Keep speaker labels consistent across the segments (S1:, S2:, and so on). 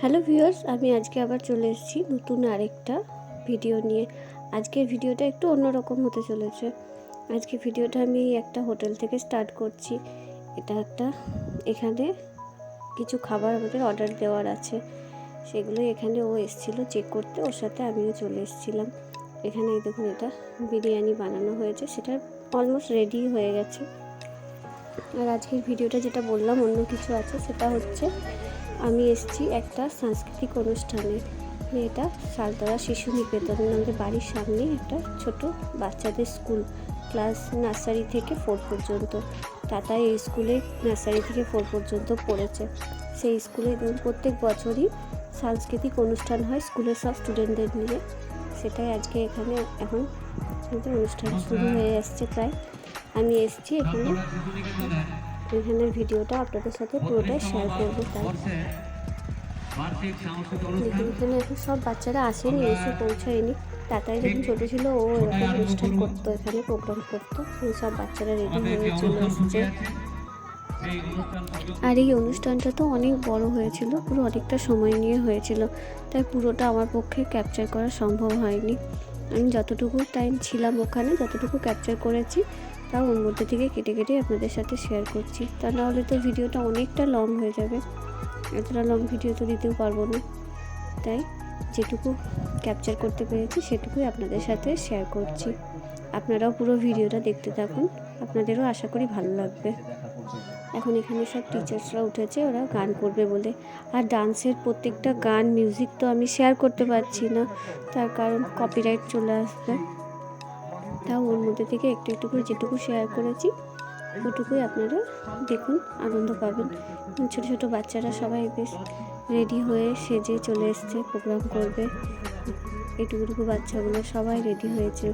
S1: Hello viewers, আমি আজকে আবার চলে এসেছি নতুন আরেকটা ভিডিও নিয়ে। আজকের ভিডিওটা একটু অন্যরকম হতে চলেছে। আজকে ভিডিওটা আমি একটা হোটেল থেকে স্টার্ট করছি। এটা একটা এখানে কিছু খাবার আমাদের অর্ডার দেওয়ার আছে। সেগুলো এখানে ও এসেছিল চেক করতে, ওর সাথে আমিও চলে এসেছিলাম। এখানে এই দেখুন, এটা বিরিয়ানি বানানো হয়েছে, সেটা অলমোস্ট রেডি হয়ে গেছে। আর আজকের ভিডিওটা যেটা বললাম, অন্য কিছু আছে, সেটা হচ্ছে আমি এসেছি একটা সাংস্কৃতিক অনুষ্ঠানে। এটা সালতলা শিশু নিকেতন আমাদের বাড়ির সামনে একটা ছোট বাচ্চাদের স্কুল, ক্লাস নার্সারি থেকে ফোর পর্যন্ত। তাতা এই স্কুলে নার্সারি থেকে ফোর পর্যন্ত পড়েছে। সেই স্কুলে প্রত্যেক বছরই সাংস্কৃতিক অনুষ্ঠান হয় স্কুলের সব স্টুডেন্টদের নিয়ে। সেটাই আজকে এখানে এখন অনুষ্ঠান শুরু হয়ে আসছে প্রায়। আমি এসেছি এখানে এখানে ভিডিওটা আপনাদের সাথে পুরোটাই শেয়ার করব তাই এখানে এখন সব বাচ্চারা আসেনি এসে পৌঁছায়নি তাতাই যখন ছোটো ছিল ও এরকম অনুষ্ঠান করতো। এখানে প্রোগ্রাম করতো সব বাচ্চারা রেডি হয়ে চলে এসেছে। আর এই অনুষ্ঠানটা তো অনেক বড় হয়েছিল পুরো অনেকটা সময় নিয়ে হয়েছিল তাই পুরোটা আমার পক্ষে ক্যাপচার করা সম্ভব হয়নি। আমি যতটুকু টাইম ছিলাম ওখানে যতটুকু ক্যাপচার করেছি তাও ওর মধ্যে থেকে কেটে কেটে আপনাদের সাথে শেয়ার করছি। তা নাহলে তো ভিডিওটা অনেকটা লং হয়ে যাবে। এতটা লং ভিডিও তো দিতেও পারব না। তাই যেটুকু ক্যাপচার করতে পেরেছি, সেটুকুই আপনাদের সাথে শেয়ার করছি। আপনারাও পুরো ভিডিওটা দেখতে থাকুন। আপনাদেরও আশা করি ভালো লাগবে। এখন এখানে সব টিচার্সরা উঠেছে, ওরা গান করবে বলে। আর ডান্সের প্রত্যেকটা গান মিউজিক তো আমি শেয়ার করতে পারছি না। তার কারণ কপিরাইট চলে আসবে। মধ্যে থেকে একটু একটু করে যেটুকু শেয়ার করেছি, ওটুকুই আপনারা দেখুন, আনন্দ পাবেন। ছোটো ছোটো বাচ্চারা সবাই বেশ রেডি হয়ে সেজে চলে এসছে প্রোগ্রাম করবে। এটুকুটুকু বাচ্চাগুলো সবাই রেডি হয়েছে।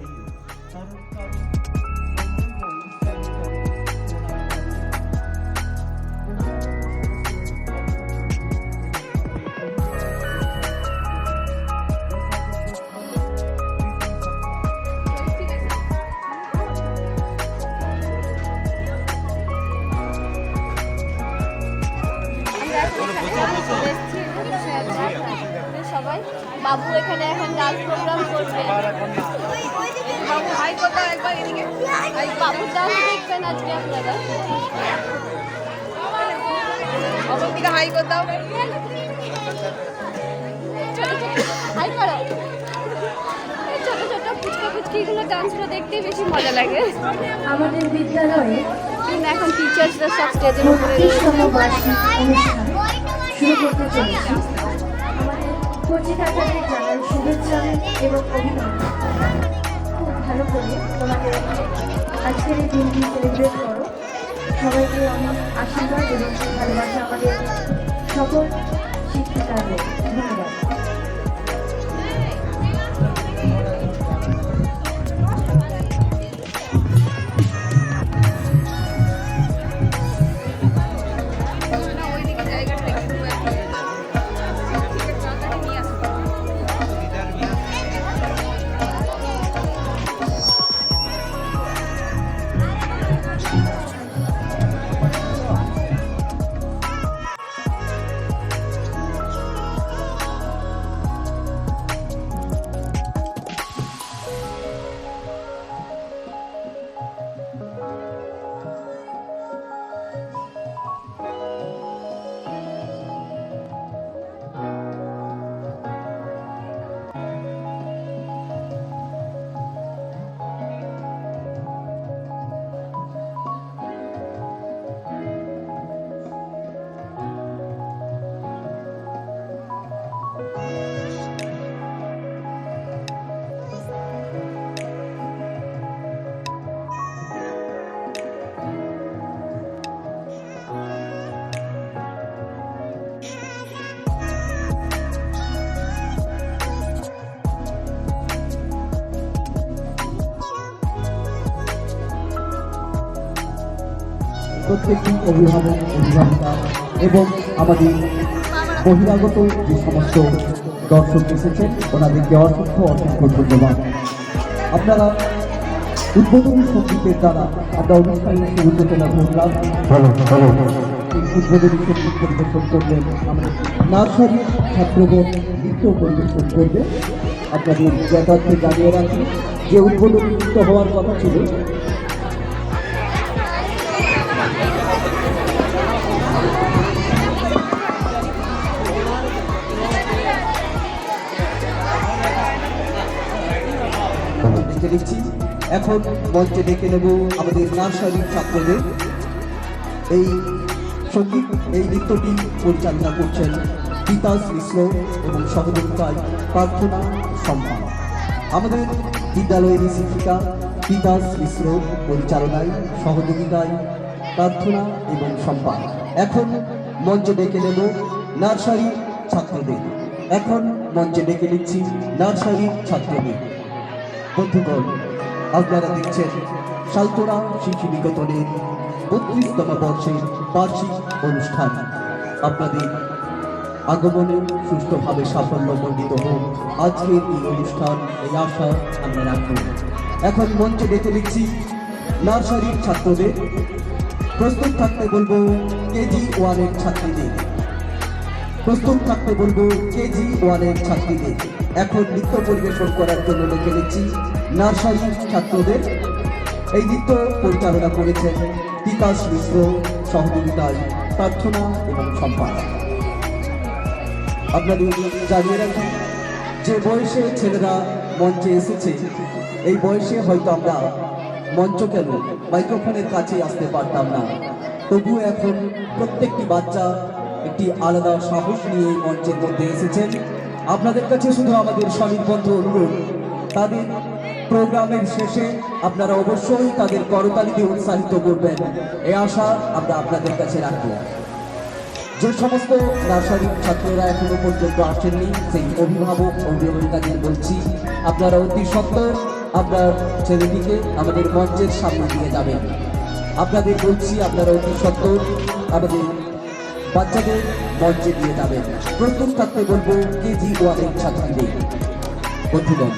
S2: সবাই। বাবু এখানে এখন ডান্স প্রোগ্রাম করবে। বাবু হাই কোথাও একবার এদিকে। বাবুর ডান্স আজকে আপনারা? হাই কোথাও? হাই করো। ফুচকা ফুচকিগুলো ডান্সগুলো দেখতে বেশি মজা লাগে।
S3: আমাদের বিদ্যালয়ে
S2: কিন্তু এখন টিচার্সরা সব স্টেজের উপরে
S3: শুরু করতে চলেছি। আমাদের কচিকাচাদের জানার শুভেচ্ছা এবং অভিনন্দন। খুব ভালো করে তোমাদের আজকের এই দিনটি সেলিব্রেট করো। সবাইকে আমার আশীর্বাদ এবং ভালোবাসা আমাদের সকল শিক্ষিকাদের। ধন্যবাদ।
S4: প্রত্যেকটি অভিভাবক অভিভাবিকা এবং আমাদের বহিরাগত যে সমস্ত দর্শক এসেছেন ওনাদেরকে অসংখ্য অসংখ্য ধন্যবাদ। আপনারা উদ্বোধনী সঙ্গীতের দ্বারা আমরা অনুষ্ঠানের শুরু করতে না ধরলাম উদ্বোধনী সংগীত পরিবেশন করবেন নার্সারি ছাত্রগণ নৃত্য পরিবেশন করবে। আপনাদের যথার্থে জানিয়ে রাখি যে উদ্বোধনী নৃত্য হওয়ার কথা ছিল ডেকে নিচ্ছি। এখন মঞ্চে ডেকে নেব আমাদের নার্সারির ছাত্রদের। এই সংগীত, এই নৃত্যটি পরিচালনা করছেন বিকাশ মিশ্র এবং সহযোগিতায় প্রার্থনা সম্মান আমাদের বিদ্যালয়ের শিক্ষিকা বিকাশ মিশ্র পরিচালনায়, সহযোগিতায় প্রার্থনা এবং সম্মান এখন মঞ্চে ডেকে নেব নার্সারি ছাত্রদের। এখন মঞ্চে ডেকে নিচ্ছি নার্সারি ছাত্রদের। বন্ধুগণ, আপনারা দেখছেন সালতোরা শিশু নিকেতনের বত্রিশতম বর্ষের বার্ষিক অনুষ্ঠান। আপনাদের আগমনে সুস্থভাবে সাফল্য মণ্ডিত হোক আজকের এই অনুষ্ঠান, এই আশা আমরা রাখব। এখন মঞ্চে ডেকে নিচ্ছি নার্সারির ছাত্রদের। প্রস্তুত থাকতে বলব কেজি ওয়ানের ছাত্রীদের। প্রস্তুত থাকতে বলব কেজি ওয়ানের ছাত্রীদের এখন নৃত্য পরিবেশন করার জন্য ডেকে নিচ্ছি নার্সারি ছাত্রদের। এই নৃত্য পরিচালনা করেছেন বিকাশ মিশ্র সহযোগিতায় প্রার্থনা এবং সম্পাদ আপনাদের জানিয়ে রাখি, যে বয়সে ছেলেরা মঞ্চে এসেছে, এই বয়সে হয়তো আমরা মঞ্চ কেন মাইক্রোফোনের কাছে আসতে পারতাম না। তবুও এখন প্রত্যেকটি বাচ্চা একটি আলাদা সাহস নিয়ে এই মঞ্চের মধ্যে এসেছেন। আপনাদের কাছে শুধু আমাদের স্বনির্বন্ধ অনুরোধ, তাদের প্রোগ্রামের শেষে আপনারা অবশ্যই তাদের করতালি দিয়ে উৎসাহিত করবেন। এ আশা আমরা আপনাদের কাছে রাখব। যে সমস্ত নার্সারির ছাত্ররা এখনও পর্যন্ত আসেননি, সেই অভিভাবক অভিভাবিকাদের বলছি, আপনারা অতি সত্তর আপনার ছেলেটিকে আমাদের মঞ্চের সামনে দিয়ে যাবেন। আপনাদের বলছি, আপনারা অতি সত্তর আমাদের বাচ্চাদের মঞ্চে দিয়ে যাবেন প্রথম থাকতে বলব কেজি ওয়ানের ছাত্রীদের। বন্ধুগণ,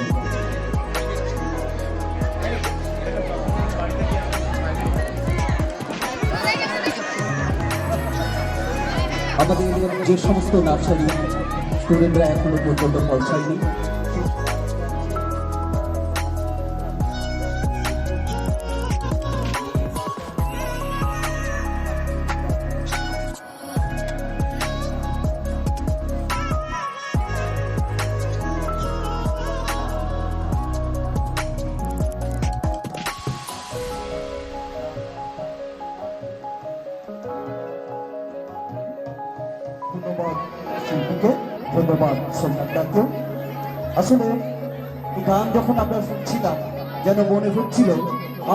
S4: আমাদের যে সমস্ত নার্সারি, স্টুডেন্টরা এখনও পর্যন্ত পৌঁছায়নি। আসলে গান যখন আমরা শুনছিলাম, যেন মনে হচ্ছিল,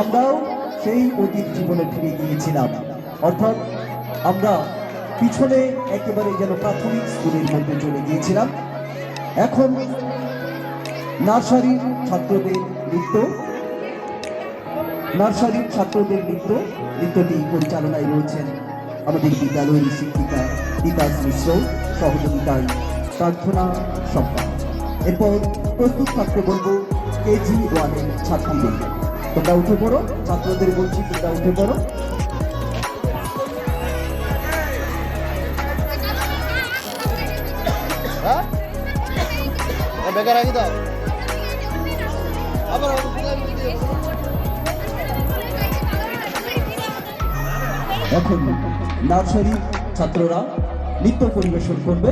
S4: আমরাও সেই অতীত জীবনে ফিরে গিয়েছিলাম। অর্থাৎ আমরা পিছনে একেবারে যেন প্রাথমিক স্কুলের মধ্যে চলে গিয়েছিলাম। এখন নার্সারির ছাত্রদের নৃত্য, নার্সারির ছাত্রদের নৃত্য, নৃত্যটি পরিচালনায় রয়েছেন আমাদের বিদ্যালয়ের শিক্ষিকা বিকাশ মিশ্র। সহযোগিতায় প্রার্থনা সম্পাদ এরপর প্রস্তুত থাকতে বলব কেজি ওয়ানের ছাত্রীদের। তোমরা উঠে পড়ো ছাত্রদের বলছি তোমরা উঠে পড়ো।
S5: বেকার রাখি দাও আবার
S4: এখন নার্সারি ছাত্ররা নৃত্য পরিবেশন করবে।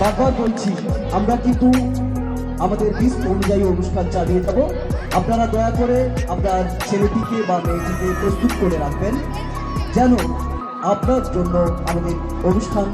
S4: বারবার বলছি, আমরা কিন্তু আমাদের লিস্ট অনুযায়ী অনুষ্ঠান চালিয়ে যাব। আপনারা দয়া করে আপনার ছেলেটিকে বা মেয়েটিকে প্রস্তুত করে রাখবেন, যেন আপনার জন্য আমাদের অনুষ্ঠান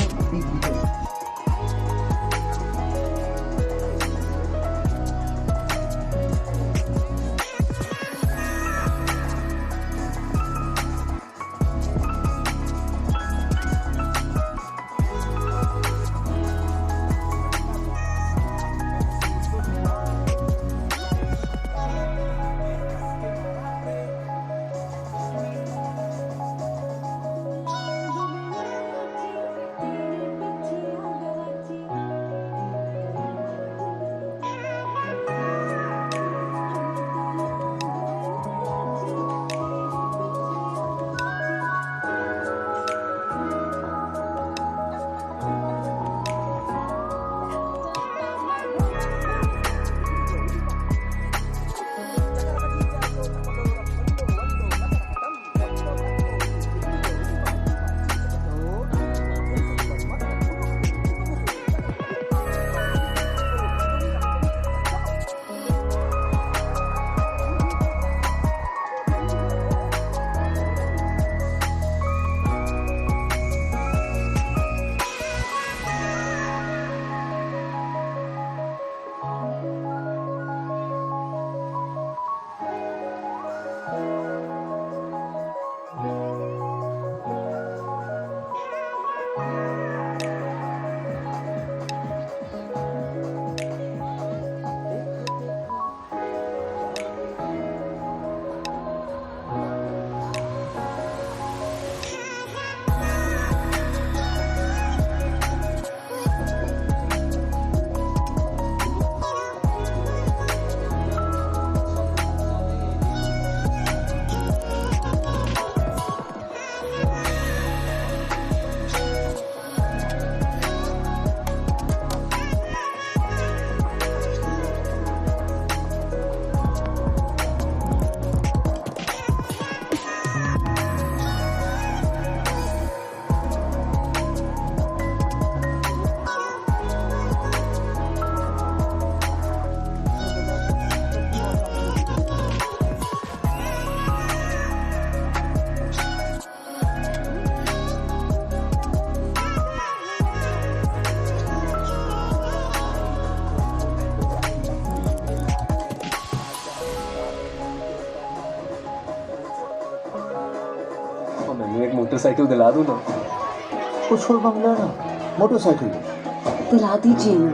S5: मोटरसाइकिल दिला दूँ ना
S6: वो छोड़ बंगला ना मोटरसाइकिल
S7: दिला दीजिए ना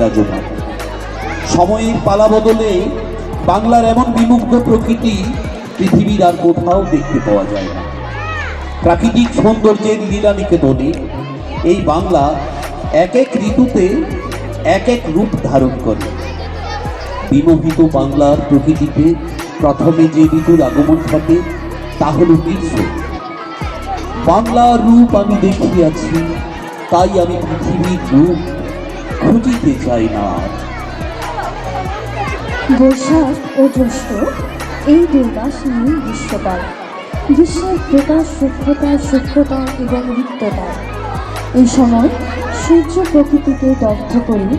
S8: বিরাজমান সময়ের পালা বদলে বাংলার এমন বিমুগ্ধ প্রকৃতি পৃথিবীর আর কোথাও দেখতে পাওয়া যায় না। প্রাকৃতিক সৌন্দর্যের লীলা নিকেতনে এই বাংলা এক এক ঋতুতে এক এক রূপ ধারণ করে। বিমোহিত বাংলার প্রকৃতিতে প্রথমে যে ঋতুর আগমন ঘটে, তা হল গ্রীষ্ম। বাংলার রূপ আমি দেখিয়াছি, তাই আমি পৃথিবীর রূপ খুঁজিতে চাই না।
S3: বৈশাখ ও জ্যৈষ্ঠ, এই দুই মাস নিয়ে গ্রীষ্মকাল। গ্রীষ্মের প্রকাশ সূক্ষ্মতা সূক্ষ্মতা এবং রিক্ততা। এই সময় সূর্য প্রকৃতিকে দগ্ধ করে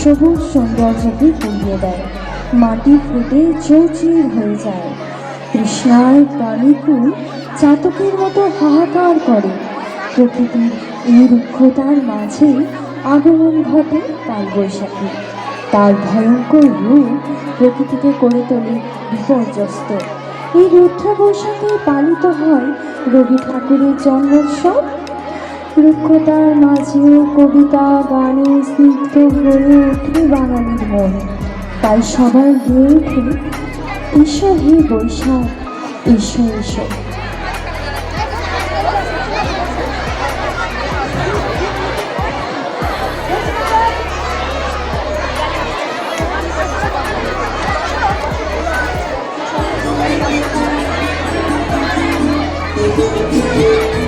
S3: সবুজ সৌন্দর্যকে ভুলিয়ে দেয়। মাটি ফেটে চৌচির হয়ে যায়। কৃষ্ণায় প্রাণীকুল চাতকের মতো হাহাকার করে। প্রকৃতির এই রুক্ষতার মাঝে আগমন ঘটে কালবৈশাখী তার ভয়ঙ্কর রূপ প্রকৃতিকে করে তোলে বিপর্যস্ত। এই রুদ্র বৈশাখে পালিত হয় রবি ঠাকুরের জন্মোৎসব। রুক্ষতার মাঝেও কবিতা, গানে স্নিগ্ধ হয়ে ওঠে বাঙালির মন। তাই সবাই গেয়ে ওঠে ঈশ্বর হে বৈশাখ ঈশ্বর এসো। এসো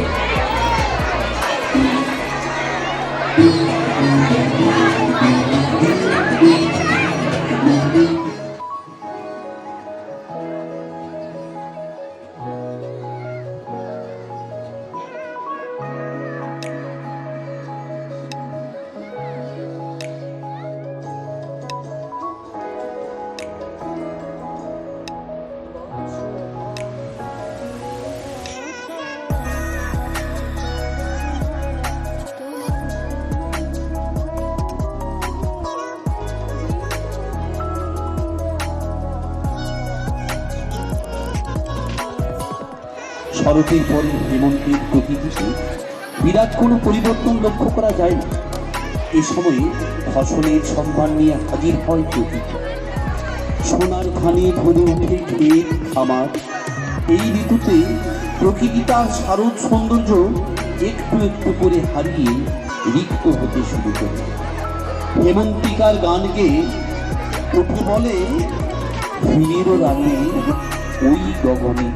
S8: শরতের পরে হেমন্তের প্রকৃতিতে বিরাট কোনো পরিবর্তন লক্ষ্য করা যায় না এ সময়ে ফসলের সম্মান নিয়ে হাজির হয় প্রকৃতি সোনার ধানে ভরে ওঠে ক্ষেত খামার। এই ঋতুতে প্রকৃতি তার শারদ সৌন্দর্য একটু একটু করে হারিয়ে রিক্ত হতে শুরু করে। হেমন্তিকার গানকে উঠে বলে ভিড়েরও রাতে ওই গগনে।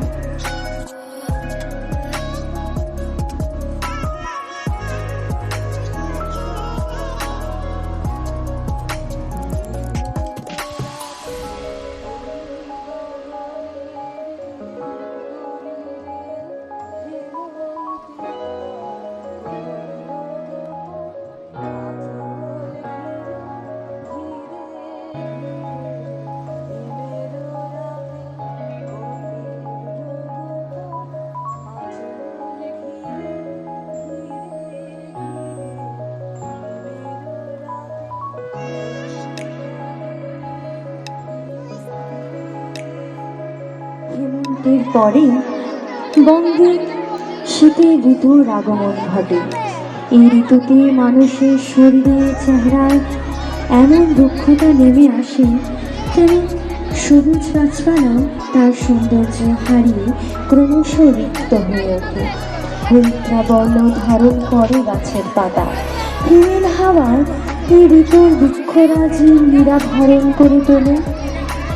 S3: হেমন্তের পরে বঙ্গে শীতের ঋতুর আগমন ঘটে। এই ঋতুতে মানুষের শরীরে চেহারায় এমন রুক্ষতা নেমে আসে যেন সবুজ গাছপালা তার সৌন্দর্য হারিয়ে ক্রমশ রিক্ত হয়ে ওঠে। হরিদ্রাবর্ণ ধারণ করে গাছের পাতা। হিমেল হাওয়া এই ঋতুর বৃক্ষরাজি নিরাভরণ করে তোলে।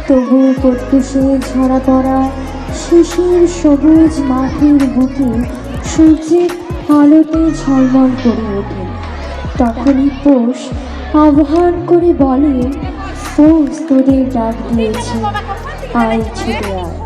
S3: তবু প্রত্যুষে ঝরা পড়া শিশির সবুজ মাটির বুকে সূর্যের আলোতে ঝলমল করে ওঠে। তখনই পোষ আহ্বান করে বলে পোষ তোদের ডাক দিয়েছে, আয় ছুটে আয়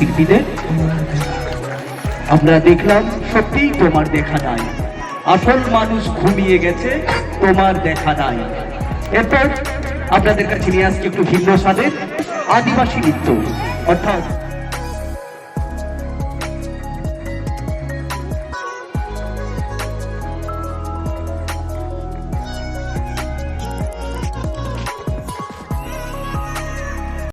S4: শিল্পীদের। আমরা দেখলাম সত্যিই তোমার দেখা নাই। আসল মানুষ ঘুমিয়ে গেছে, তোমার দেখা নাই। এরপর আপনাদের কাছে নিয়ে আসছি একটু ভিন্ন স্বাদের আদিবাসী নৃত্য। অর্থাৎ